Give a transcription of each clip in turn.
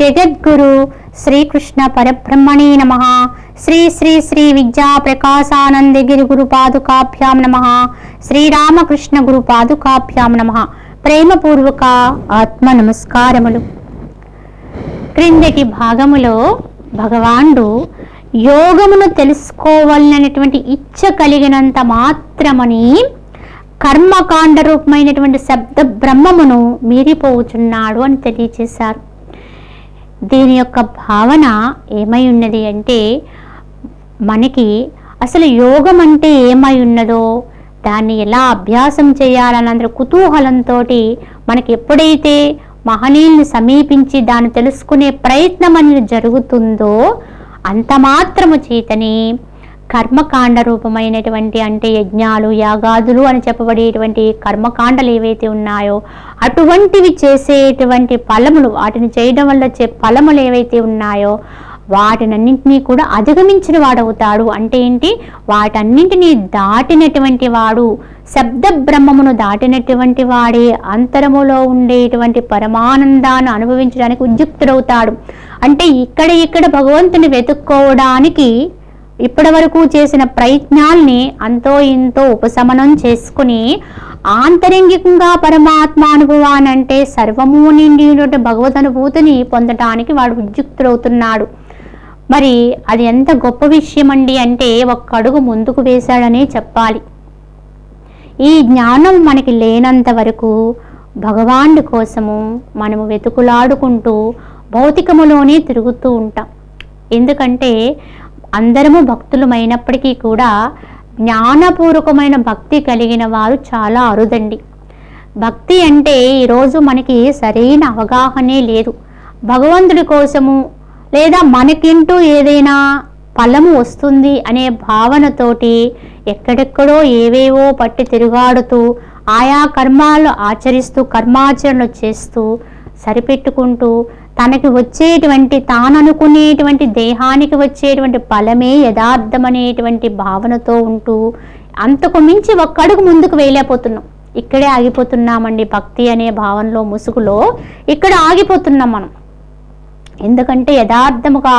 జగద్గురు శ్రీకృష్ణ పరబ్రహ్మణే నమ. శ్రీ శ్రీ శ్రీ విద్యా ప్రకాశానందగిరి గురుపాదుకాభ్యాం నమ. శ్రీరామకృష్ణ గురుపాదుకాభ్యాం నమ. ప్రేమపూర్వక ఆత్మ నమస్కారములు. క్రిందటి భాగములో భగవానుడు యోగమును తెలుసుకోవాలనేటువంటి ఇచ్చ కలిగినంత మాత్రమని కర్మకాండ రూపమైనటువంటి శబ్ద బ్రహ్మమును మీరిపోవుచున్నాడు అని తెలియచేశారు. దీని యొక్క భావన ఏమై ఉన్నది అంటే మనకి అసలు యోగం అంటే ఏమై ఉన్నదో దాన్ని ఎలా అభ్యాసం చేయాలని కుతూహలంతో మనకి ఎప్పుడైతే మహనీయుల్ని సమీపించి దాన్ని తెలుసుకునే ప్రయత్నం అనేది జరుగుతుందో అంత మాత్రము చేతని కర్మకాండ రూపమైనటువంటి అంటే యజ్ఞాలు యాగాదులు అని చెప్పబడేటువంటి కర్మకాండలు ఏవైతే ఉన్నాయో అటువంటివి చేసేటువంటి ఫలములు వాటిని చేయడం వల్ల వచ్చే ఫలములు ఏవైతే ఉన్నాయో వాటినన్నింటినీ కూడా అధిగమించిన వాడవుతాడు. అంటే ఏంటి? వాటన్నింటినీ దాటినటువంటి వాడు శబ్ద బ్రహ్మమును దాటినటువంటి వాడే అంతరములో ఉండేటువంటి పరమానందాన్ని అనుభవించడానికి ఉద్యుక్తుడవుతాడు. అంటే ఇక్కడ ఇక్కడ భగవంతుని వెతుక్కోవడానికి ఇప్పటి వరకు చేసిన ప్రయత్నాల్ని అంతో ఇంతో ఉపశమనం చేసుకుని ఆంతరింగికంగా పరమాత్మ అనుభవాన్ని అంటే సర్వము నిండి భగవద్ అనుభూతిని పొందటానికి వాడు ఉద్యుక్తుడవుతున్నాడు. మరి అది ఎంత గొప్ప విషయం అండి అంటే ఒక్క అడుగు ముందుకు వేశాడనే చెప్పాలి. ఈ జ్ఞానం మనకి లేనంత వరకు భగవానుడి కోసము మనము వెతుకులాడుకుంటూ భౌతికములోనే తిరుగుతూ ఉంటాం. ఎందుకంటే అందరము భక్తులమైనప్పటికీ కూడా జ్ఞానపూర్వకమైన భక్తి కలిగిన వారు చాలా అరుదండి. భక్తి అంటే ఈరోజు మనకి సరైన అవగాహనే లేదు. భగవంతుడి కోసము లేదా మనకింటూ ఏదైనా ఫలము వస్తుంది అనే భావనతోటి ఎక్కడెక్కడో ఏవేవో పట్టి తిరుగాడుతూ ఆయా కర్మాలు ఆచరిస్తూ కర్మాచరణలు చేస్తూ సరిపెట్టుకుంటూ తనకి వచ్చేటువంటి తాను అనుకునేటువంటి దేహానికి వచ్చేటువంటి ఫలమే యథార్థమనేటువంటి భావనతో ఉంటూ అంతకు మించి ఒక్కడుగు ముందుకు వేయలేకపోతున్నాం. ఇక్కడే ఆగిపోతున్నామండి భక్తి అనే భావనలో ముసుగులో ఇక్కడ ఆగిపోతున్నాం మనం. ఎందుకంటే యథార్థముగా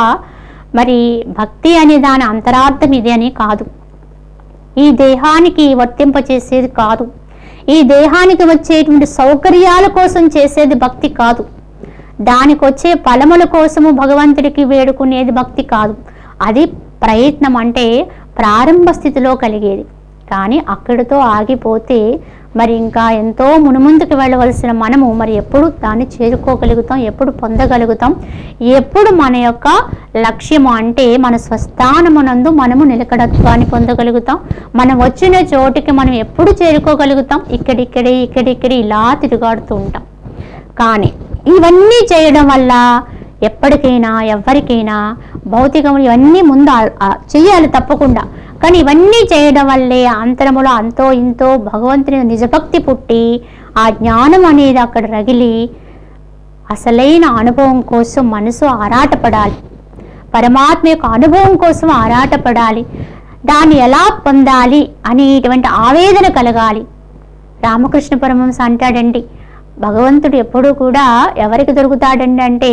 మరి భక్తి అనే దాని అంతరార్థం ఇది అని కాదు. ఈ దేహానికి వర్తింపచేసేది కాదు. ఈ దేహానికి వచ్చేటువంటి సౌకర్యాల కోసం చేసేది భక్తి కాదు. దానికొచ్చే ఫలముల కోసము భగవంతుడికి వేడుకునేది భక్తి కాదు. అది ప్రయత్నం అంటే ప్రారంభ స్థితిలో కలిగేది. కానీ అక్కడితో ఆగిపోతే మరి ఇంకా ఎంతో మునుముందుకు వెళ్ళవలసిన మనము మరి ఎప్పుడు దాన్ని చేరుకోగలుగుతాం ఎప్పుడు పొందగలుగుతాం ఎప్పుడు మన యొక్క లక్ష్యము అంటే మన స్వస్థానమునందు మనము నిలకడత్వాన్ని పొందగలుగుతాం. మనం వచ్చిన చోటికి మనం ఎప్పుడు చేరుకోగలుగుతాం? ఇక్కడిక్కడే ఇక్కడిక్కడే ఇలా తిరుగాడుతూ ఉంటాం. కానీ ఇవన్నీ చేయడం వల్ల ఎప్పటికైనా ఎవరికైనా భౌతికములు ఇవన్నీ ముందు చేయాలి తప్పకుండా. కానీ ఇవన్నీ చేయడం వల్లే అంతరములో అంతో ఇంతో భగవంతుని నిజభక్తి పుట్టి ఆ జ్ఞానం అనేది అక్కడ రగిలి అసలైన అనుభవం కోసం మనసు ఆరాటపడాలి. పరమాత్మ యొక్క అనుభవం కోసం ఆరాటపడాలి. దాన్ని ఎలా పొందాలి అనేటువంటి ఆవేదన కలగాలి. రామకృష్ణ పరమహంస అంటాడండి భగవంతుడు ఎప్పుడూ కూడా ఎవరికి దొరుకుతాడండి అంటే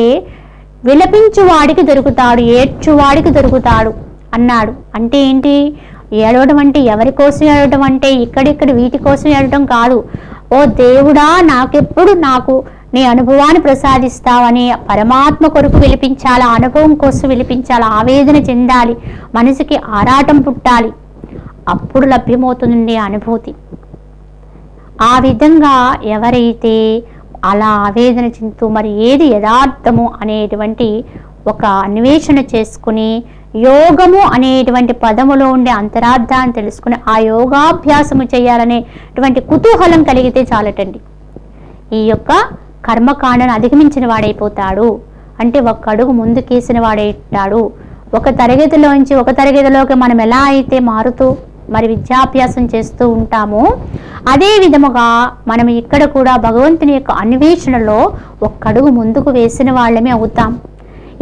విలపించువాడికి దొరుకుతాడు ఏడ్చువాడికి దొరుకుతాడు అన్నాడు. అంటే ఏంటి? ఏడవడం అంటే ఎవరి కోసం ఏడవడం అంటే ఇక్కడిక్కడ వీటి కోసం ఏడవడం కాదు. ఓ దేవుడా నాకెప్పుడు నాకు నీ అనుభవాన్ని ప్రసాదిస్తావని పరమాత్మ కొరకు విలిపించాలి అనుభవం కోసం విలిపించాలి ఆవేదన చెందాలి మనసుకి ఆరాటం పుట్టాలి. అప్పుడు లభ్యమవుతుంది ఆ అనుభూతి. ఆ విధంగా ఎవరైతే అలా ఆవేదన చెందుతూ మరి ఏది యథార్థము అనేటువంటి ఒక అన్వేషణ చేసుకుని యోగము అనేటువంటి పదములో ఉండే అంతరార్థాన్ని తెలుసుకుని ఆ యోగాభ్యాసము చేయాలనేటువంటి కుతూహలం కలిగితే చాలటండి. ఈ యొక్క కర్మకాండను అధిగమించిన వాడైపోతాడు. అంటే ఒక అడుగు ముందుకేసిన వాడైతాడు. ఒక తరగతిలోంచి ఒక తరగతిలోకి మనం ఎలా అయితే మారుతూ మరి విద్యాభ్యాసం చేస్తూ ఉంటాము. అదే విధముగా మనం ఇక్కడ కూడా భగవంతుని యొక్క అన్వేషణలో ఒక్కడుగు ముందుకు వేసిన వాళ్ళమే అవుతాం.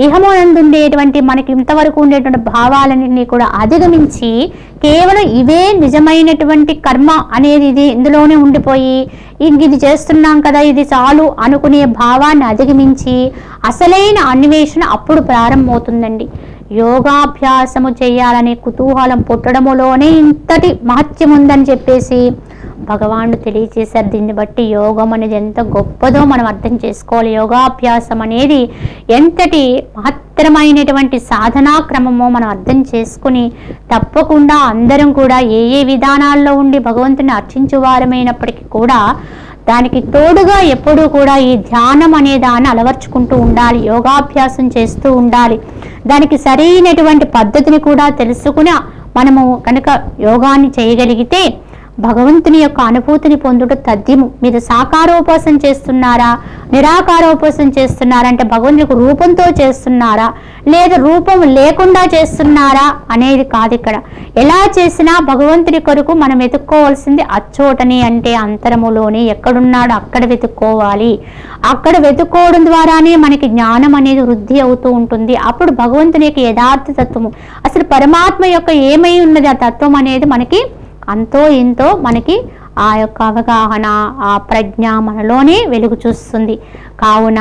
ఇహమునందుండేటువంటి మనకి ఇంతవరకు ఉండేటువంటి భావాలన్నింటినీ కూడా అధిగమించి కేవలం ఇవే నిజమైనటువంటి కర్మ అనేది ఇది ఇందులోనే ఉండిపోయి ఇది చేస్తున్నాం కదా ఇది చాలు అనుకునే భావాన్ని అధిగమించి అసలైన అన్వేషణ అప్పుడు ప్రారంభమవుతుందండి. యోగాభ్యాసము చేయాలనే కుతూహలం పుట్టడములోనే ఇంతటి మహత్యం ఉందని చెప్పేసి భగవానుడు తెలియచేశారు. దీన్ని బట్టి యోగం అనేది ఎంత గొప్పదో మనం అర్థం చేసుకోవాలి. యోగాభ్యాసం అనేది ఎంతటి మహత్తరమైనటువంటి సాధనా క్రమమో మనం అర్థం చేసుకుని తప్పకుండా అందరం కూడా ఏ ఏ విధానాల్లో ఉండి భగవంతుని అర్చించువారమైనప్పటికీ కూడా దానికి తోడుగా ఎప్పుడూ కూడా ఈ ధ్యానం అనే దాన్ని అలవర్చుకుంటూ ఉండాలి యోగాభ్యాసం చేస్తూ ఉండాలి. దానికి సరైనటువంటి పద్ధతిని కూడా తెలుసుకుని మనము కనుక యోగాన్ని చేయగలిగితే భగవంతుని యొక్క అనుభూతిని పొందుట తథ్యము. మీరు సాకారోపాసన చేస్తున్నారా? నిరాకారోపాసన చేస్తున్నారా? అంటే భగవంతునికి రూపంతో చేస్తున్నారా? లేదా రూపం లేకుండా చేస్తున్నారా? అనేది కాదు ఇక్కడ. ఎలా చేసినా భగవంతుని కొరకు మనం వెతుక్కోవాల్సింది అచ్చోటని అంటే అంతరములోని ఎక్కడున్నాడో అక్కడ వెతుక్కోవాలి. అక్కడ వెతుక్కోవడం ద్వారానే మనకి జ్ఞానం అనేది వృద్ధి అవుతూ ఉంటుంది. అప్పుడు భగవంతుని యొక్క యథార్థ తత్వము. అసలు పరమాత్మ యొక్క ఏమై ఉన్నది ఆ తత్వం అనేది మనకి అంతో ఇంతో మనకి ఆ యొక్క అవగాహన ఆ ప్రజ్ఞ మనలోనే వెలుగు చూస్తుంది. కావున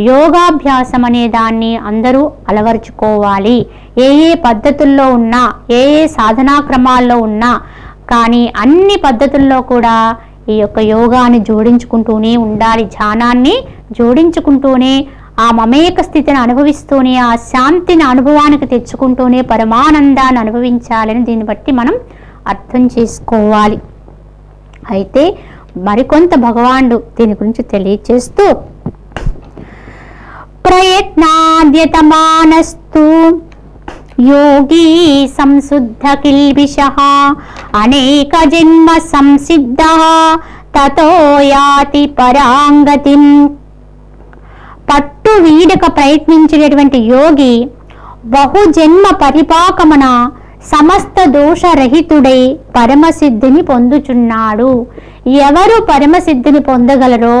యోగాభ్యాసం అనే దాన్ని అందరూ అలవరుచుకోవాలి. ఏ ఏ పద్ధతుల్లో ఉన్నా ఏ ఏ సాధనా క్రమాల్లో ఉన్నా కానీ అన్ని పద్ధతుల్లో కూడా ఈ యొక్క యోగాన్ని జోడించుకుంటూనే ఉండాలి. ధ్యానాన్ని జోడించుకుంటూనే ఆ మమేక స్థితిని అనుభవిస్తూనే ఆ శాంతిని అనుభవానికి తెచ్చుకుంటూనే పరమానందాన్ని అనుభవించాలని దీన్ని బట్టి మనం అర్థం చేసుకోవాలి. అయితే మరికొంత భగవానుడు దీని గురించి తెలియచేస్తూ ప్రయత్నాద్యతమానస్తు యోగీ సంశుద్ధ కిల్బిష అనేక జన్మ సంసిద్ధ తతో యాతి పరాంగతిం. పట్టు వీడక ప్రయత్నించినటువంటి యోగి బహుజన్మ పరిపాకమున సమస్త దోషరహితుడై పరమసిద్ధిని పొందుచున్నాడు. ఎవరు పరమసిద్ధిని పొందగలరో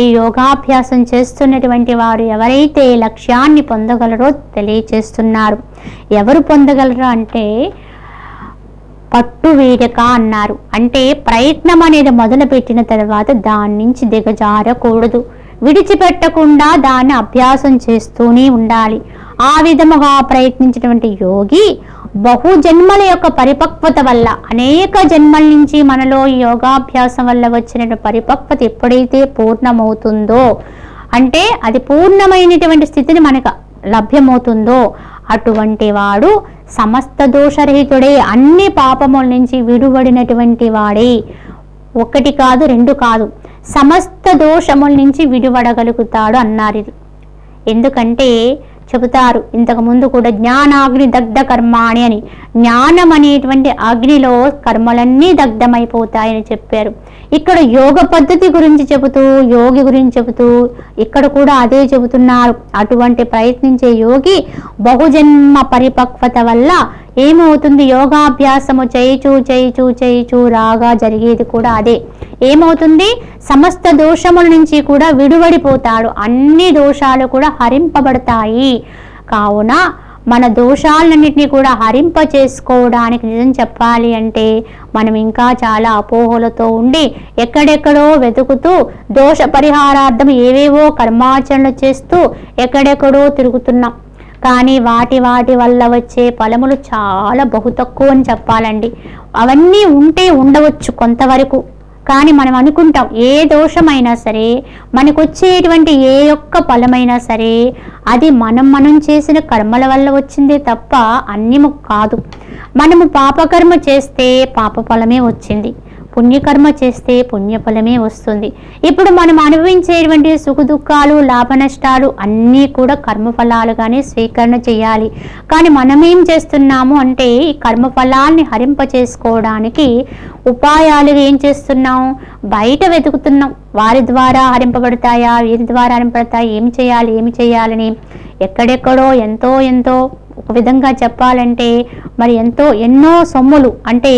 ఈ యోగాభ్యాసం చేస్తున్నటువంటి వారు ఎవరైతే లక్ష్యాన్ని పొందగలరో తెలియచేస్తున్నారు. ఎవరు పొందగలరు అంటే పట్టు వీడక అన్నారు. అంటే ప్రయత్నం అనేది మొదలుపెట్టిన తర్వాత దాని నుంచి దిగజారకూడదు. విడిచిపెట్టకుండా దాన్ని అభ్యాసం చేస్తూనే ఉండాలి. ఆ విధముగా ప్రయత్నించినటువంటి యోగి బహు జన్మల యొక్క పరిపక్వత వల్ల అనేక జన్మల నుంచి మనలో యోగాభ్యాసం వల్ల వచ్చిన పరిపక్వత ఎప్పుడైతే పూర్ణమవుతుందో అంటే అది పూర్ణమైనటువంటి స్థితిని మనకు లభ్యమవుతుందో అటువంటి వాడు సమస్త దోషరహితుడే అన్ని పాపముల నుంచి విడువడినటువంటి వాడే. ఒకటి కాదు రెండు కాదు సమస్త దోషముల నుంచి విడివడగలుగుతాడు అన్నారు ఇది ఎందుకంటే చెబుతారు. ఇంతకు ముందు కూడా జ్ఞానాగ్ని దగ్ధ కర్మాణి అని. జ్ఞానం అనేటువంటి అగ్నిలో కర్మలన్నీ దగ్ధమైపోతాయని చెప్పారు. ఇక్కడ యోగ పద్ధతి గురించి చెబుతూ యోగి గురించి చెబుతూ ఇక్కడ కూడా అదే చెబుతున్నారు. అటువంటి ప్రయత్నించే యోగి బహుజన్మ పరిపక్వత వల్ల ఏమవుతుంది? యోగాభ్యాసము చేయిచూ చేయిచూ చేయిచూ రాగా జరిగేది కూడా అదే. ఏమవుతుంది? సమస్త దోషముల నుంచి కూడా విడువడిపోతాడు. అన్ని దోషాలు కూడా హరింపబడతాయి. కావున మన దోషాలన్నింటినీ కూడా హరింప చేసుకోవడానికి నిజం చెప్పాలి అంటే మనం ఇంకా చాలా అపోహలతో ఉండి ఎక్కడెక్కడో వెతుకుతూ దోష పరిహారార్థం ఏవేవో కర్మాచరణలు చేస్తూ ఎక్కడెక్కడో తిరుగుతున్నాం. కానీ వాటి వాటి వల్ల వచ్చే ఫలములు చాలా బహు తక్కువ అని చెప్పాలండి. అవన్నీ ఉంటే ఉండవచ్చు కొంతవరకు. కానీ మనం అనుకుంటాం ఏ దోషమైనా సరే మనకు వచ్చేటువంటి ఏ ఒక్క ఫలమైనా సరే అది మనం మనం చేసిన కర్మల వల్ల వచ్చిందే తప్ప అన్యము కాదు. మనము పాపకర్మ చేస్తే పాప ఫలమే వచ్చింది. పుణ్యకర్మ చేస్తే పుణ్యఫలమే వస్తుంది. ఇప్పుడు మనం అనుభవించేటువంటి సుఖ దుఃఖాలు లాభ నష్టాలు అన్నీ కూడా కర్మఫలాలుగానే స్వీకరణ చేయాలి. కానీ మనం ఏం చేస్తున్నాము అంటే ఈ కర్మఫలాల్ని హరింప చేసుకోవడానికి ఉపాయాలు ఏం చేస్తున్నాం? బయట వెతుకుతున్నాం. వారి ద్వారా హరింపబడతాయా? వీరి ద్వారా హరింపబడతాయా? ఏం చేయాలి? ఏమి చేయాలని? ఎక్కడెక్కడో ఎంతో ఎంతో ఒక విధంగా చెప్పాలంటే మరి ఎంతో ఎన్నో సొమ్ములు అంటే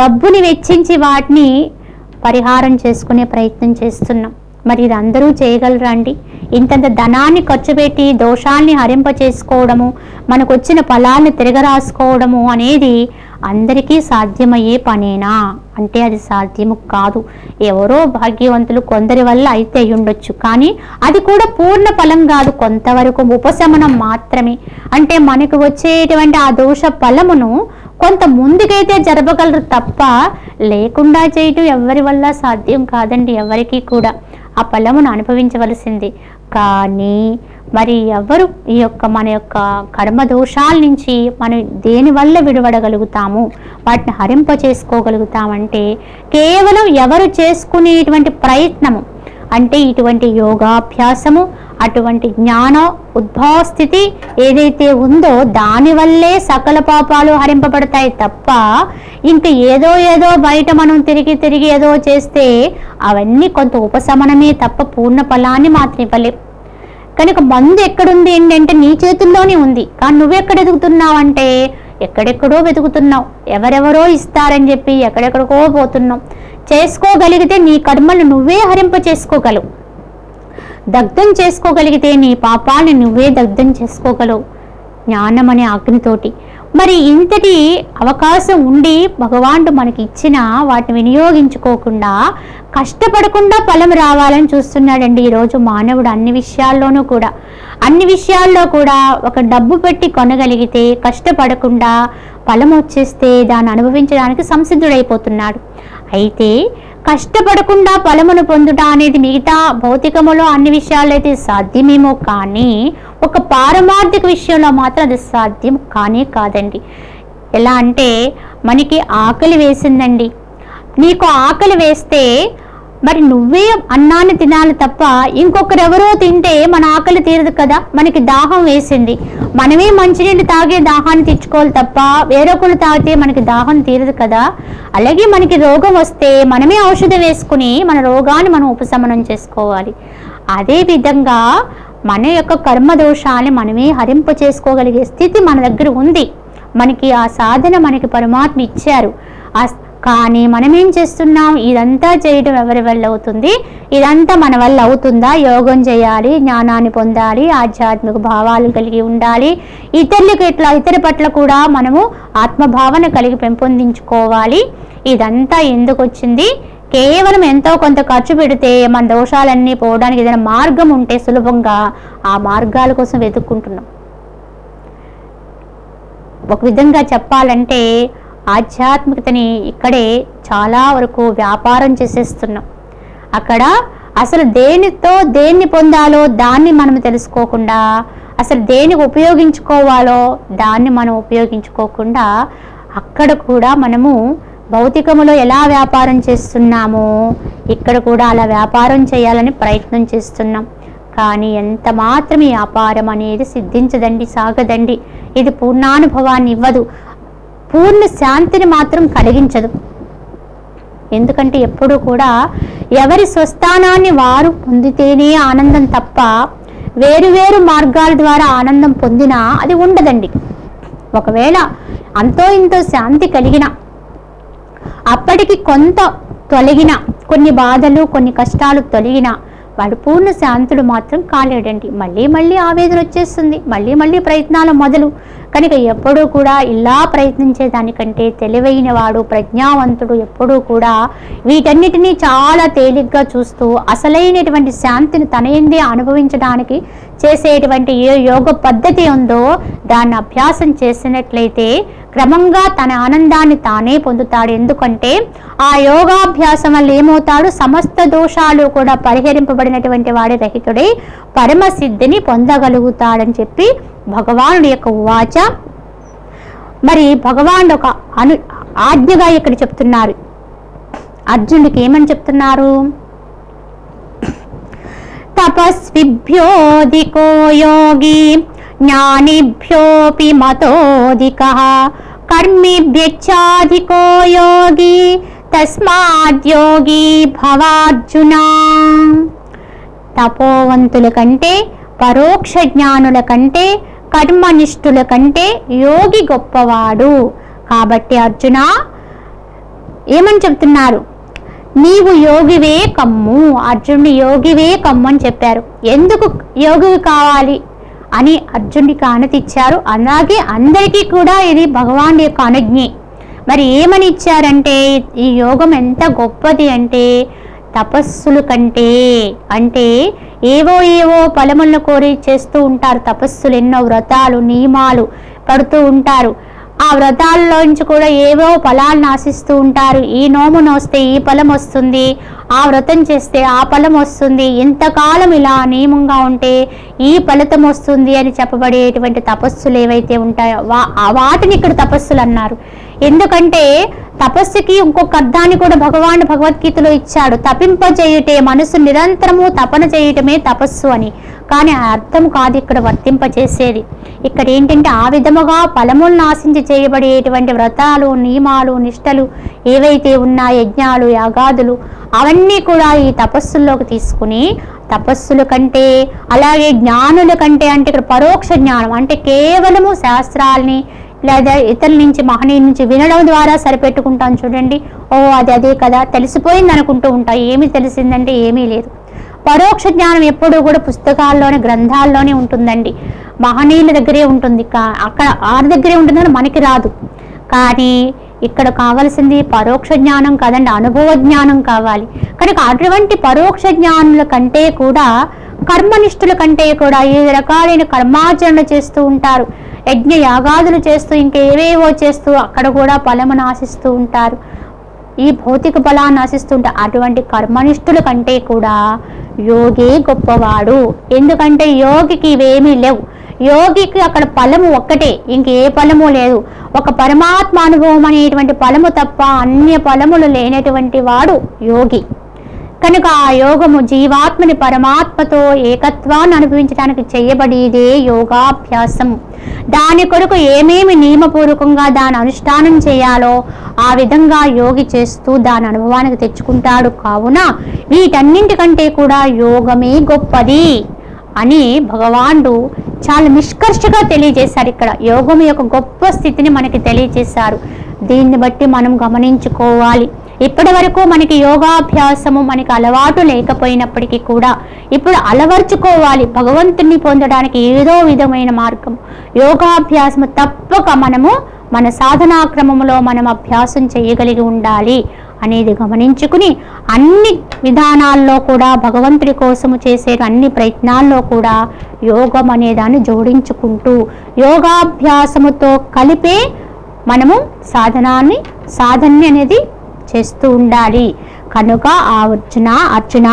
డబ్బుని వెచ్చించి వాటిని పరిహారం చేసుకునే ప్రయత్నం చేస్తున్నాం. మరి ఇది అందరూ చేయగలరా అండి? ఇంతంత ధనాన్ని ఖర్చు పెట్టి దోషాల్ని హరింప చేసుకోవడము మనకు వచ్చిన ఫలాన్ని తిరగరాసుకోవడము అనేది అందరికీ సాధ్యమయ్యే పనేనా? అంటే అది సాధ్యము కాదు. ఎవరో భాగ్యవంతులు కొందరి వల్ల అయితే ఉండొచ్చు కానీ అది కూడా పూర్ణ ఫలం కాదు. కొంతవరకు ఉపశమనం మాత్రమే. అంటే మనకు వచ్చేటువంటి ఆ దోష ఫలమును కొంత ముందుకైతే జరపగలరు తప్ప లేకుండా చేయటం ఎవరి వల్ల సాధ్యం కాదండి ఎవరికీ కూడా. ఆ ఫలమును అనుభవించవలసింది. కానీ మరి ఎవరు ఈ యొక్క మన యొక్క కర్మ దోషాల నుంచి మనం దేని వల్ల విడవడగలుగుతాము? వాటిని హరింప చేసుకోగలుగుతామంటే కేవలం ఎవరు చేసుకునేటువంటి ప్రయత్నము అంటే ఇటువంటి యోగాభ్యాసము అటువంటి జ్ఞాన ఉద్భవస్థితి ఏదైతే ఉందో దానివల్లే సకల పాపాలు హరింపబడతాయి తప్ప ఇంక ఏదో ఏదో బయట మనం తిరిగి తిరిగి ఏదో చేస్తే అవన్నీ కొంత ఉపశమనమే తప్ప పూర్ణ ఫలాన్ని మాత్రం ఇవ్వలేవు కనుక మందు ఎక్కడుంది ఏంటంటే నీ చేతుల్లోనే ఉంది. కానీ నువ్వెక్కడ ఎదుగుతున్నావు అంటే ఎక్కడెక్కడో వెతుకుతున్నావు. ఎవరెవరో ఇస్తారని చెప్పి ఎక్కడెక్కడికో పోతున్నావు. చేసుకోగలిగితే నీ కర్మలు నువ్వే హరింప చేసుకోగలవు. దగ్ధం చేసుకోగలిగితే నీ పాపాన్ని నువ్వే దగ్ధం చేసుకోగలవు. జ్ఞానం అనే అగ్నితోటి మరి ఇంతటి అవకాశం ఉండి భగవానుడు మనకి ఇచ్చిన వాటిని వినియోగించుకోకుండా కష్టపడకుండా ఫలం రావాలని చూస్తున్నాడండి ఈరోజు మానవుడు అన్ని విషయాల్లోనూ కూడా. అన్ని విషయాల్లో కూడా ఒక డబ్బు పెట్టి కొనగలిగితే కష్టపడకుండా ఫలం వచ్చేస్తే దాన్ని అనుభవించడానికి సంసిద్ధుడైపోతున్నాడు. అయితే కష్టపడకుండా ఫలమును పొందుట అనేది మిగతా భౌతికములో అన్ని విషయాల్లో అయితే సాధ్యమేమో కానీ ఒక పారమార్థిక విషయంలో మాత్రం అది సాధ్యం కానే కాదండి. ఎలా అంటే మనకి ఆకలి వేసిందండి. నీకు ఆకలి వేస్తే మరి నువ్వే అన్నాన్ని తినాలి తప్ప ఇంకొకరెవరో తింటే మన ఆకలి తీరదు కదా? మనకి దాహం వేసింది. మనమే మంచినీళ్ళు తాగే దాహాన్ని తెచ్చుకోవాలి తప్ప వేరొకరు తాగితే మనకి దాహం తీరదు కదా? అలాగే మనకి రోగం వస్తే మనమే ఔషధం వేసుకుని మన రోగాన్ని మనం ఉపశమనం చేసుకోవాలి. అదే విధంగా మన యొక్క కర్మ దోషాన్ని మనమే హరింపు చేసుకోగలిగే స్థితి మన దగ్గర ఉంది. మనకి ఆ సాధన మనకి పరమాత్మ ఇచ్చారు. ఆ కానీ మనం ఏం చేస్తున్నాం? ఇదంతా చేయడం ఎవరి వల్ల అవుతుంది? ఇదంతా మన వల్ల అవుతుందా? యోగం చేయాలి జ్ఞానాన్ని పొందాలి ఆధ్యాత్మిక భావాలు కలిగి ఉండాలి. ఇతరులకు ఇట్లా ఇతర పట్ల కూడా మనము ఆత్మభావన కలిగి పెంపొందించుకోవాలి. ఇదంతా ఎందుకు వచ్చింది కేవలం ఎంతో కొంత ఖర్చు పెడితే మన దోషాలన్నీ పోవడానికి ఏదైనా మార్గం ఉంటే సులభంగా ఆ మార్గాల కోసం వెతుక్కుంటున్నాం. ఒక విధంగా చెప్పాలంటే ఆధ్యాత్మికతని ఇక్కడే చాలా వరకు వ్యాపారం చేసేస్తున్నాం. అక్కడ అసలు దేనితో దేన్ని పొందాలో దాన్ని మనం తెలుసుకోకుండా అసలు దేనికి ఉపయోగించుకోవాలో దాన్ని మనం ఉపయోగించుకోకుండా అక్కడ కూడా మనము భౌతికములో ఎలా వ్యాపారం చేస్తున్నామో ఇక్కడ కూడా అలా వ్యాపారం చేయాలని ప్రయత్నం చేస్తున్నాం. కానీ ఎంత మాత్రం ఈ వ్యాపారం అనేది సిద్ధించదండి సాగదండి. ఇది పూర్ణానుభవాన్ని ఇవ్వదు. పూర్ణ శాంతిని మాత్రం కలిగించదు. ఎందుకంటే ఎప్పుడూ కూడా ఎవరి స్వస్థానాన్ని వారు పొందితేనే ఆనందం తప్ప వేరు వేరు మార్గాల ద్వారా ఆనందం పొందినా అది ఉండదండి. ఒకవేళ అంతో ఇంతో శాంతి కలిగిన అప్పటికి కొంత తొలగిన కొన్ని బాధలు కొన్ని కష్టాలు తొలగిన వాడు పూర్ణ శాంతుడు మాత్రం కాలేడండి. మళ్ళీ మళ్ళీ ఆవేదన వచ్చేస్తుంది. మళ్ళీ మళ్ళీ ప్రయత్నాలు మొదలు. కనుక ఎప్పుడూ కూడా ఇలా ప్రయత్నించే దానికంటే తెలివైన వాడు ప్రజ్ఞావంతుడు ఎప్పుడూ కూడా వీటన్నిటినీ చాలా తేలిగ్గా చూస్తూ అసలైనటువంటి శాంతిని తనయందే అనుభవించడానికి చేసేటువంటి ఏ యోగ పద్ధతి ఉందో దాన్ని అభ్యాసం చేసినట్లయితే క్రమంగా తన ఆనందాన్ని తానే పొందుతాడు. ఎందుకంటే ఆ యోగాభ్యాసం వల్ల ఏమవుతాడు? సమస్త దోషాలు కూడా పరిహరింపబడినటువంటి వాడి రహితుడై పరమసిద్ధిని పొందగలుగుతాడని చెప్పి భగవానుడి యొక్క ఉవాచ. మరి భగవానుడు ఒక అను ఆజ్ఞగా ఇక్కడ చెప్తున్నారు. అర్జునుడికి ఏమని చెప్తున్నారు? తపస్విభ్యోధికో యోగి జ్ఞానిభ్యోపి మతోధిక కర్మిభ్యచ్చాధికో యోగి తస్మాద్యోగి భవార్జున తపోవంతుల కంటే పరోక్ష జ్ఞానుల కంటే కర్మనిష్ఠుల కంటే యోగి గొప్పవాడు. కాబట్టి అర్జున ఏమని చెప్తున్నారు? నీవు యోగివే కమ్ము. అర్జునుడు యోగివే కమ్ము అని చెప్పారు. ఎందుకు యోగివి కావాలి? అని అర్జునుడికి ఆనతిచ్చారు అలాగే అందరికీ కూడా ఇది భగవాన్ యొక్క అనుజ్ఞే. మరి ఏమని ఇచ్చారంటే ఈ యోగం ఎంత గొప్పది అంటే తపస్సులు కంటే అంటే ఏవో ఏవో ఫలములను కోరి చేస్తూ ఉంటారు తపస్సులు ఎన్నో వ్రతాలు నియమాలు పడుతూ ఉంటారు. ఆ వ్రతాల్లోంచి కూడా ఏవో ఫలాలను ఆశిస్తూ ఉంటారు. ఈ నోము నోస్తే ఈ ఫలం వస్తుంది. ఆ వ్రతం చేస్తే ఆ ఫలం వస్తుంది. ఇంతకాలం ఇలా నియమంగా ఉంటే ఈ ఫలితం వస్తుంది అని చెప్పబడేటువంటి తపస్సులు ఏవైతే ఉంటాయో వా వాటిని ఇక్కడ తపస్సులు అన్నారు. ఎందుకంటే తపస్సుకి ఇంకొక అర్థాన్ని కూడా భగవాన్ భగవద్గీతలో ఇచ్చాడు. తపింపజేయుటే మనసు నిరంతరము తపన చేయటమే తపస్సు అని. కానీ ఆ అర్థం కాదు ఇక్కడ వర్తింపజేసేది. ఇక్కడ ఏంటంటే ఆ విధముగా ఫలములను ఆశించి చేయబడేటువంటి వ్రతాలు నియమాలు నిష్టలు ఏవైతే ఉన్నా యజ్ఞాలు యాగాదులు అవన్నీ కూడా ఈ తపస్సుల్లోకి తీసుకుని తపస్సుల కంటే అలాగే జ్ఞానుల కంటే అంటే ఇక్కడ పరోక్ష జ్ఞానం అంటే కేవలము శాస్త్రాల్ని లేదా ఇతరుల నుంచి మహనీయుల నుంచి వినడం ద్వారా సరిపెట్టుకుంటాం చూడండి. ఓ అది అదే కదా. తెలిసిపోయింది అనుకుంటూ ఉంటాయి ఏమి తెలిసిందంటే ఏమీ లేదు. పరోక్ష జ్ఞానం ఎప్పుడూ కూడా పుస్తకాల్లోనే గ్రంథాల్లోనే ఉంటుందండి. మహనీయుల దగ్గరే ఉంటుంది. కా- అక్కడ ఆరి దగ్గరే ఉంటుందని మనకి రాదు. కానీ ఇక్కడ కావలసింది పరోక్ష జ్ఞానం కాదండి అనుభవ జ్ఞానం కావాలి. కనుక అటువంటి పరోక్ష జ్ఞానుల కంటే కూడా కర్మనిష్ఠుల కంటే కూడా ఏ రకాలైన కర్మాచరణ చేస్తూ ఉంటారు. యజ్ఞ యాగాదులు చేస్తూ ఇంకేవేవో చేస్తూ అక్కడ కూడా ఫలమును ఆశిస్తూ ఉంటారు. ఈ భౌతిక బలాన్ని ఆశిస్తుంటే అటువంటి కర్మనిష్ఠుల కంటే కూడా యోగే గొప్పవాడు. ఎందుకంటే యోగికి ఇవేమీ లేవు. యోగికి అక్కడ ఫలము ఒక్కటే ఇంకే ఫలము లేదు. ఒక పరమాత్మ అనుభవం అనేటువంటి ఫలము తప్ప అన్య ఫలములు లేనటువంటి వాడు యోగి. కనుక ఆ యోగము జీవాత్మని పరమాత్మతో ఏకత్వాన్ని అనుభవించడానికి చేయబడేదే యోగాభ్యాసం. దాని కొరకు ఏమేమి నియమపూర్వకంగా దాని అనుష్ఠానం చేయాలో ఆ విధంగా యోగి చేస్తూ దాని అనుభవానికి తెచ్చుకుంటాడు. కావున వీటన్నింటికంటే కూడా యోగమే గొప్పది అని భగవానుడు చాలా నిష్కర్షగా తెలియజేశారు ఇక్కడ. యోగం యొక్క గొప్ప స్థితిని మనకి తెలియజేశారు. దీన్ని బట్టి మనం గమనించుకోవాలి. ఇప్పటి వరకు మనకి యోగాభ్యాసము మనకి అలవాటు లేకపోయినప్పటికీ కూడా ఇప్పుడు అలవర్చుకోవాలి భగవంతుని పొందడానికి ఏదో విధమైన మార్గం. యోగాభ్యాసము తప్పక మనము మన సాధనా క్రమంలో మనం అభ్యాసం చేయగలిగి ఉండాలి అనేది గమనించుకుని అన్ని విధానాల్లో కూడా భగవంతుడి కోసము చేసే అన్ని ప్రయత్నాల్లో కూడా యోగం అనేదాన్ని జోడించుకుంటూ యోగాభ్యాసముతో కలిపే మనము సాధనాన్ని సాధన అనేది చేస్తూ ఉండాలి. కనుక ఆ అర్జున అర్జున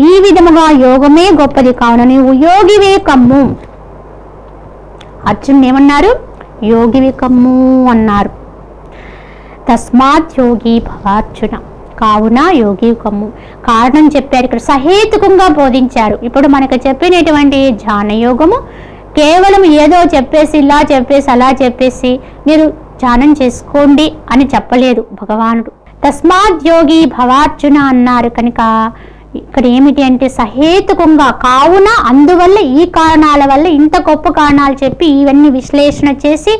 ఈ విధముగా యోగమే గొప్పది కావున నీవు యోగివే కమ్ము. అర్జున్ ఏమన్నారు? యోగివి కమ్ము అన్నారు. తస్మాత్ యోగి భవార్జున కావున యోగి కమ్ము. కారణం చెప్పారు ఇక్కడ సహేతుకంగా బోధించారు. ఇప్పుడు మనకు చెప్పినటువంటి ధ్యానయోగము కేవలం ఏదో చెప్పేసి ఇలా చెప్పేసి అలా చెప్పేసి మీరు ధ్యానం చేసుకోండి అని చెప్పలేదు భగవానుడు. తస్మాత్ యోగి భవార్జున అన్నారు కనుక ఇక్కడ ఏమిటి అంటే సహేతుకంగా కావున అందువల్ల ఈ కారణాల వల్ల ఇంత గొప్ప కారణాలు చెప్పి ఇవన్నీ విశ్లేషణ చేసి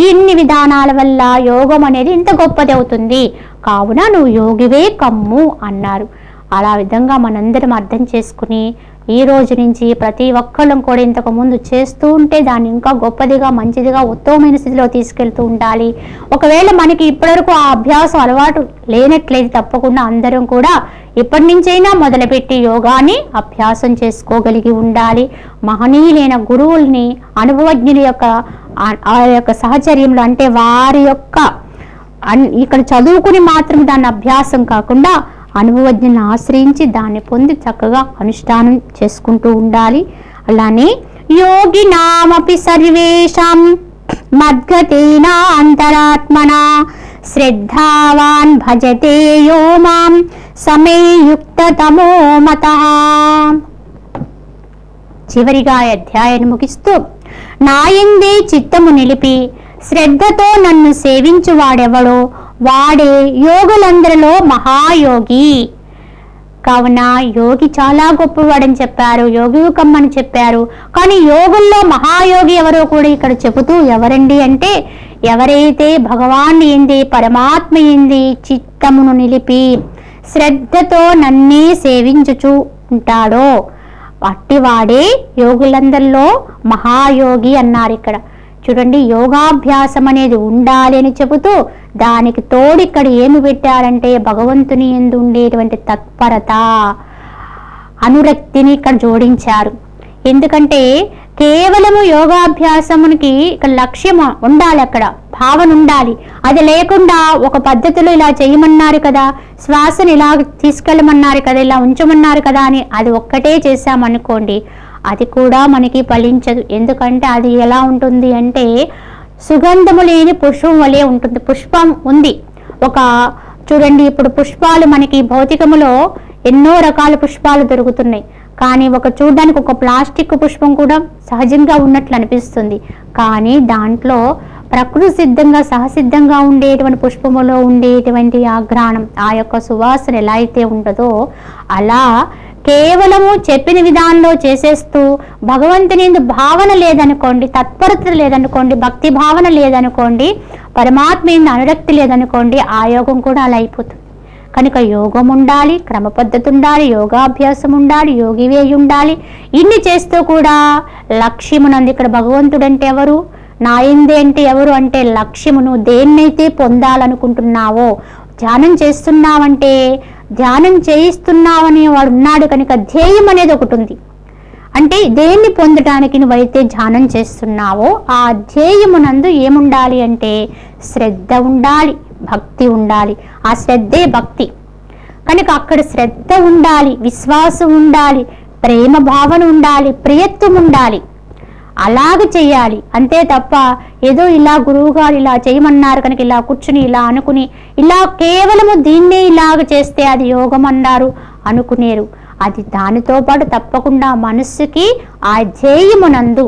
ఈ ఇన్ని విధానాల వల్ల యోగం అనేది ఇంత గొప్పది అవుతుంది. కావున నువ్వు యోగివే కమ్ము అన్నారు. అలా విధంగా మనందరం అర్థం చేసుకుని ఈ రోజు నుంచి ప్రతి ఒక్కళ్ళం కూడా ఇంతకు ముందు చేస్తూ ఉంటే దాన్ని ఇంకా గొప్పదిగా మంచిదిగా ఉత్తమమైన స్థితిలో తీసుకెళ్తూ ఉండాలి. ఒకవేళ మనకి ఇప్పటివరకు ఆ అభ్యాసం అలవాటు లేనట్లయితే తప్పకుండా అందరం కూడా ఇప్పటి నుంచైనా మొదలుపెట్టి యోగాని అభ్యాసం చేసుకోగలిగి ఉండాలి. మహనీయులైన గురువుల్ని అనుభవజ్ఞుల యొక్క ఆ- యొక్క సహచర్యంలో అంటే వారి యొక్క అన్- ఇక్కడ చదువుకుని మాత్రం దాన్ని అభ్యాసం కాకుండా అనుభవజ్ఞను ఆశ్రయించి దాన్ని పొంది చక్కగా అనుష్ఠానం చేసుకుంటూ ఉండాలి. అలానే యోగి నామపి సర్వేషాం మద్గతేనా అంతరాత్మన శ్రద్ధావాన్ భజతే యో మాం సమేయుక్తతమో మత. చివరిగా ఈ అధ్యాయాన్ని ముగిస్తూ నాయందే చిత్తము నిలిపి శ్రద్ధతో నన్ను సేవించువాడెవడో? వాడే యోగులందరిలో మహాయోగి. కావున యోగి చాలా గొప్పవాడని చెప్పారు యోగి కమ్మని చెప్పారు. కానీ యోగుల్లో మహాయోగి ఎవరో కూడా ఇక్కడ చెబుతూ ఎవరండి అంటే ఎవరైతే భగవాన్ ఏంది పరమాత్మ ఏంది చిత్తమును నిలిపి శ్రద్ధతో నన్నే సేవించుచు ఉంటాడో? అట్టివాడే యోగులందరిలో మహాయోగి అన్నారు ఇక్కడ. చూడండి యోగాభ్యాసం అనేది ఉండాలి అని చెబుతూ దానికి తోడు ఇక్కడ ఏమి పెట్టారంటే భగవంతుని ఎందు ఉండేటువంటి తత్పరత అనురక్తిని ఇక్కడ జోడించారు. ఎందుకంటే కేవలము యోగాభ్యాసమునికి ఇక్కడ లక్ష్యం ఉండాలి అక్కడ భావన ఉండాలి. అది లేకుండా ఒక పద్ధతిలో ఇలా చేయమన్నారు కదా శ్వాసను ఇలా తీసుకెళ్ళమన్నారు కదా ఇలా ఉంచమన్నారు కదా అని అది ఒక్కటే చేశామనుకోండి అది కూడా మనకి ఫలించదు. ఎందుకంటే అది ఎలా ఉంటుంది అంటే సుగంధము లేని పుష్పం వలె ఉంటుంది. పుష్పం ఉంది. ఒక చూడండి ఇప్పుడు పుష్పాలు మనకి భౌతికములో ఎన్నో రకాల పుష్పాలు దొరుకుతున్నాయి. కానీ ఒక చూడడానికి ఒక ప్లాస్టిక్ పుష్పం కూడా సహజంగా ఉన్నట్లు అనిపిస్తుంది. కానీ దాంట్లో ప్రకృతి సిద్ధంగా సహసిద్ధంగా ఉండేటువంటి పుష్పములో ఉండేటువంటి ఆ ఘ్రాణం ఆ యొక్క సువాసన ఎలా అయితే ఉంటుందో అలా కేవలము చెప్పిన విధానంలో చేసేస్తూ భగవంతుని భావన లేదనుకోండి తత్పరత లేదనుకోండి భక్తి భావన లేదనుకోండి పరమాత్మ అనురక్తి లేదనుకోండి ఆ యోగం కూడా అలా అయిపోతుంది. కనుక యోగం ఉండాలి క్రమ పద్ధతి ఉండాలి యోగాభ్యాసం ఉండాలి యోగివే ఉండాలి. ఇన్ని చేస్తూ కూడా లక్ష్యమునంది ఇక్కడ భగవంతుడు అంటే ఎవరు నాయందే అంటే ఎవరు అంటే లక్ష్యమును దేన్నైతే పొందాలనుకుంటున్నావో ధ్యానం చేస్తున్నావంటే ధ్యానం చేయిస్తున్నావని వాడు ఉన్నాడు కనుక ధ్యేయం అనేది ఒకటి ఉంది. అంటే దేన్ని పొందటానికి నువ్వైతే ధ్యానం చేస్తున్నావో ఆ ధ్యేయమునందు ఏముండాలి అంటే శ్రద్ధ ఉండాలి భక్తి ఉండాలి. ఆ శ్రద్ధే భక్తి. కనుక అక్కడ శ్రద్ధ ఉండాలి విశ్వాసం ఉండాలి ప్రేమ భావన ఉండాలి ప్రియత్వం ఉండాలి. అలాగ చెయ్యాలి. అంతే తప్ప ఏదో ఇలా గురువు గారు ఇలా చేయమన్నారు కనుక ఇలా కూర్చుని ఇలా అనుకుని ఇలా కేవలము దీన్నే ఇలాగ చేస్తే అది యోగం అన్నారు అనుకునేరు. అది దానితో పాటు తప్పకుండా మనస్సుకి ఆ ధ్యేయమునందు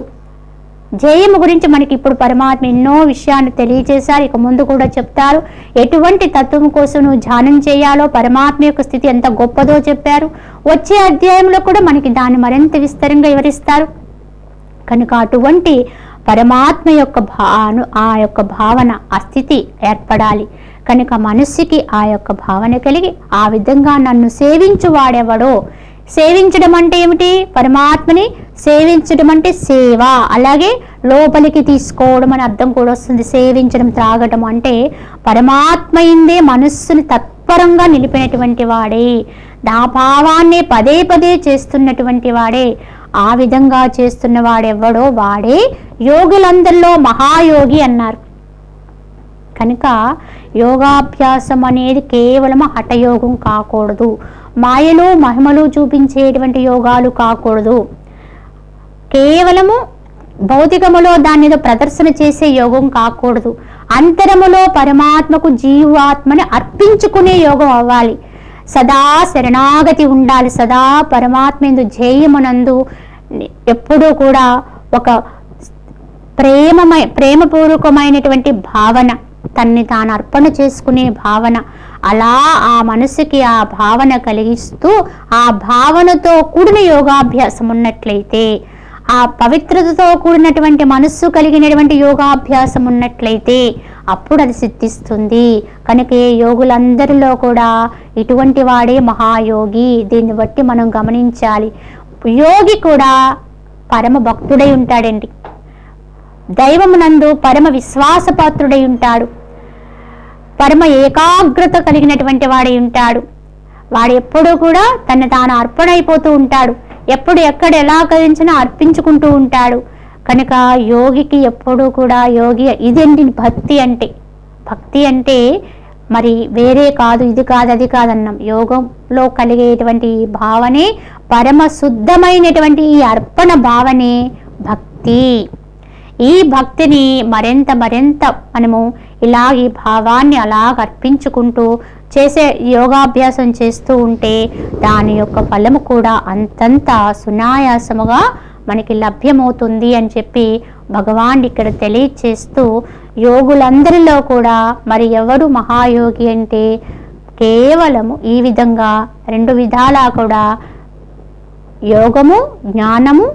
ధ్యేయము గురించి మనకి ఇప్పుడు పరమాత్మ ఎన్నో విషయాన్ని తెలియజేశారు. ఇక ముందు కూడా చెప్తారు ఎటువంటి తత్వం కోసం నువ్వు ధ్యానం చేయాలో పరమాత్మ యొక్క స్థితి ఎంత గొప్పదో చెప్పారు. వచ్చే అధ్యాయంలో కూడా మనకి దాన్ని మరింత విస్తరంగా వివరిస్తారు. కనుక అటువంటి పరమాత్మ యొక్క భాను ఆ యొక్క భావన ఆ స్థితి ఏర్పడాలి. కనుక మనస్సుకి ఆ యొక్క భావన కలిగి ఆ విధంగా నన్ను సేవించు వాడెవడో సేవించడం అంటే ఏమిటి? పరమాత్మని సేవించడం అంటే సేవ. అలాగే లోపలికి తీసుకోవడం అని అర్థం కూడా వస్తుంది. సేవించడం త్రాగటం అంటే పరమాత్మ ఇందే మనస్సుని తత్పరంగా నిలిపినటువంటి వాడే. నా భావాన్నే పదే పదే చేస్తున్నటువంటి వాడే. ఆ విధంగా చేస్తున్న వాడెవ్వడో వాడే యోగులందరిలో మహాయోగి అన్నారు. కనుక యోగాభ్యాసం అనేది కేవలం హఠయోగం కాకూడదు. మాయలు మహిమలు చూపించేటువంటి యోగాలు కాకూడదు. కేవలము భౌతికములో దాని ప్రదర్శన చేసే యోగం కాకూడదు. అంతరములో పరమాత్మకు జీవాత్మని అర్పించుకునే యోగం అవ్వాలి. సదా శరణాగతి ఉండాలి. సదా పరమాత్మ ఎందు జయమునందు ఎప్పుడూ కూడా ఒక ప్రేమమై ప్రేమపూర్వకమైనటువంటి భావన తన్ని తాను అర్పణ చేసుకునే భావన అలా ఆ మనసుకి ఆ భావన కలిగిస్తూ ఆ భావనతో కూడిన యోగాభ్యాసం ఉన్నట్లయితే ఆ పవిత్రతతో కూడినటువంటి మనస్సు కలిగినటువంటి యోగాభ్యాసం ఉన్నట్లయితే అప్పుడు అది సిద్ధిస్తుంది. కనుక యోగులందరిలో కూడా ఇటువంటి వాడే మహాయోగి. దీన్ని బట్టి మనం గమనించాలి. యోగి కూడా పరమ భక్తుడై ఉంటాడండి. దైవమునందు పరమ విశ్వాసపాత్రుడై ఉంటాడు. పరమ ఏకాగ్రత కలిగినటువంటి వాడై ఉంటాడు. వాడు ఎప్పుడూ కూడా తన తాను అర్పణ అయిపోతూ ఉంటాడు. ఎప్పుడు ఎక్కడ ఎలా కలించినా అర్పించుకుంటూ ఉంటాడు. కనుక యోగికి ఎప్పుడూ కూడా యోగి ఇదేంటి భక్తి అంటే? భక్తి అంటే మరి వేరే కాదు ఇది కాదు అది కాదన్నాం యోగంలో కలిగేటువంటి ఈ భావనే పరమ శుద్ధమైనటువంటి ఈ అర్పణ భావనే భక్తి. ఈ భక్తిని మరింత మరింత మనము ఇలా ఈ భావాన్ని అలాగ అర్పించుకుంటూ చేసే యోగాభ్యాసం చేస్తూ ఉంటే దాని యొక్క ఫలము కూడా అంతంత సునాయాసముగా మనకి లభ్యమవుతుంది అని చెప్పి భగవాన్ ఇక్కడ తెలియచేస్తూ యోగులందరిలో కూడా మరి ఎవరు మహాయోగి అంటే కేవలము ఈ విధంగా రెండు విధాలా కూడా యోగము జ్ఞానము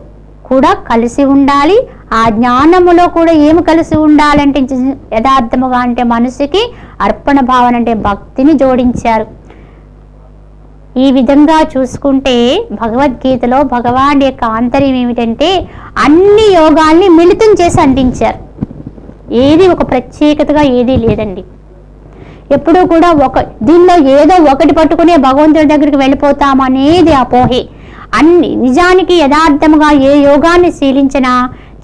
కూడా కలిసి ఉండాలి. ఆ జ్ఞానములో కూడా ఏమి కలిసి ఉండాలంటే యథార్థముగా అంటే మనసుకి అర్పణ భావన అంటే భక్తిని జోడించారు. ఈ విధంగా చూసుకుంటే భగవద్గీతలో భగవాన్ యొక్క ఆంతర్యం ఏమిటంటే అన్ని యోగాల్ని మిళితం చేసి అందించారు. ఏది ఒక ప్రత్యేకతగా ఏదీ లేదండి. ఎప్పుడూ కూడా ఒక దీనిలో ఏదో ఒకటి పట్టుకునే భగవంతుడి దగ్గరికి వెళ్ళిపోతామనేది అపోహే అన్ని నిజానికి యథార్థముగా ఏ యోగాన్ని శీలించినా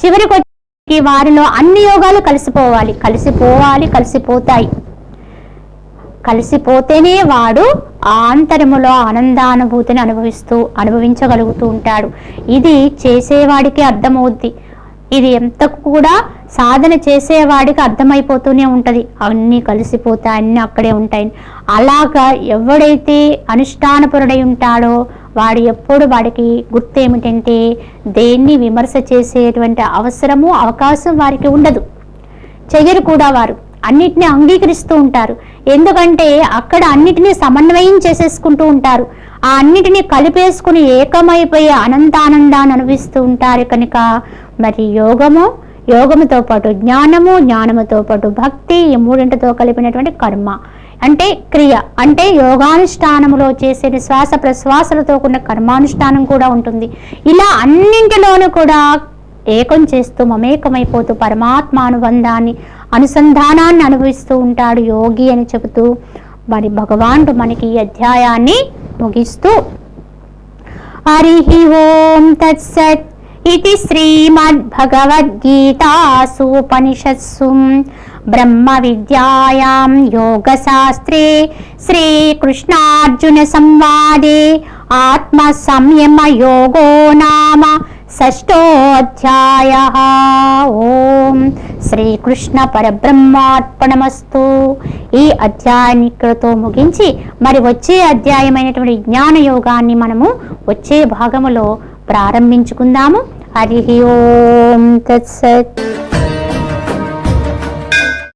చివరికి వచ్చి వారిలో అన్ని యోగాలు కలిసిపోవాలి. కలిసిపోవాలి కలిసిపోతాయి. కలిసిపోతేనే వాడు ఆ ఆంతరములో ఆనందానుభూతిని అనుభవిస్తూ అనుభవించగలుగుతూ ఉంటాడు. ఇది చేసేవాడికి అర్థమవుద్ది. ఇది ఎంత కూడా సాధన చేసేవాడికి అర్థమైపోతూనే ఉంటుంది. అన్నీ కలిసిపోతాయి అన్నీ అక్కడే ఉంటాయి. అలాగా ఎవడైతే అనుష్ఠానపరుడై ఉంటాడో వాడు ఎప్పుడు వాడికి గుర్తు ఏమిటంటే దేన్ని విమర్శ చేసేటువంటి అవసరము అవకాశం వారికి ఉండదు. చెయ్యరు కూడా వారు. అన్నిటినీ అంగీకరిస్తూ ఉంటారు. ఎందుకంటే అక్కడ అన్నిటినీ సమన్వయం చేసేసుకుంటూ ఉంటారు. ఆ అన్నిటినీ కలిపేసుకుని ఏకమైపోయి అనంతానందాన్ని అనుభవిస్తూ ఉంటారు కనుక మరి యోగము యోగముతో పాటు జ్ఞానము జ్ఞానముతో పాటు భక్తి ఈ మూడింటితో కలిపినటువంటి కర్మ. అంటే క్రియ. అంటే యోగానుష్ఠానములో చేసే శ్వాస ప్రశ్వాసలతో కూడిన కర్మానుష్ఠానం కూడా ఉంటుంది. ఇలా అన్నింటిలోనూ కూడా ఏకం చేస్తూ మమేకమైపోతూ పరమాత్మానుబంధాన్ని అనుసంధానాన్ని అనుభవిస్తూ ఉంటాడు యోగి అని చెబుతూ మరి భగవానుడు మనకి ఈ అధ్యాయాన్ని ముగిస్తూ హరి ఓం తత్సత్ ఇది శ్రీమద్భగవద్గీతాసూపనిషత్సు బ్రహ్మ విద్యాయాం యోగశాస్త్రే శ్రీకృష్ణార్జున సంవాదే ఆత్మ సంయమ యోగో నామ షష్టోధ్యాయ ఓం శ్రీకృష్ణ పరబ్రహ్మార్పణమస్తు ఈ అధ్యాయాన్ని ఇక్కడతో ముగించి మరి వచ్చే అధ్యాయమైనటువంటి జ్ఞాన యోగాన్ని మనము వచ్చే భాగములో ప్రారంభించుకుందాము. హరి ఓం తత్సత్.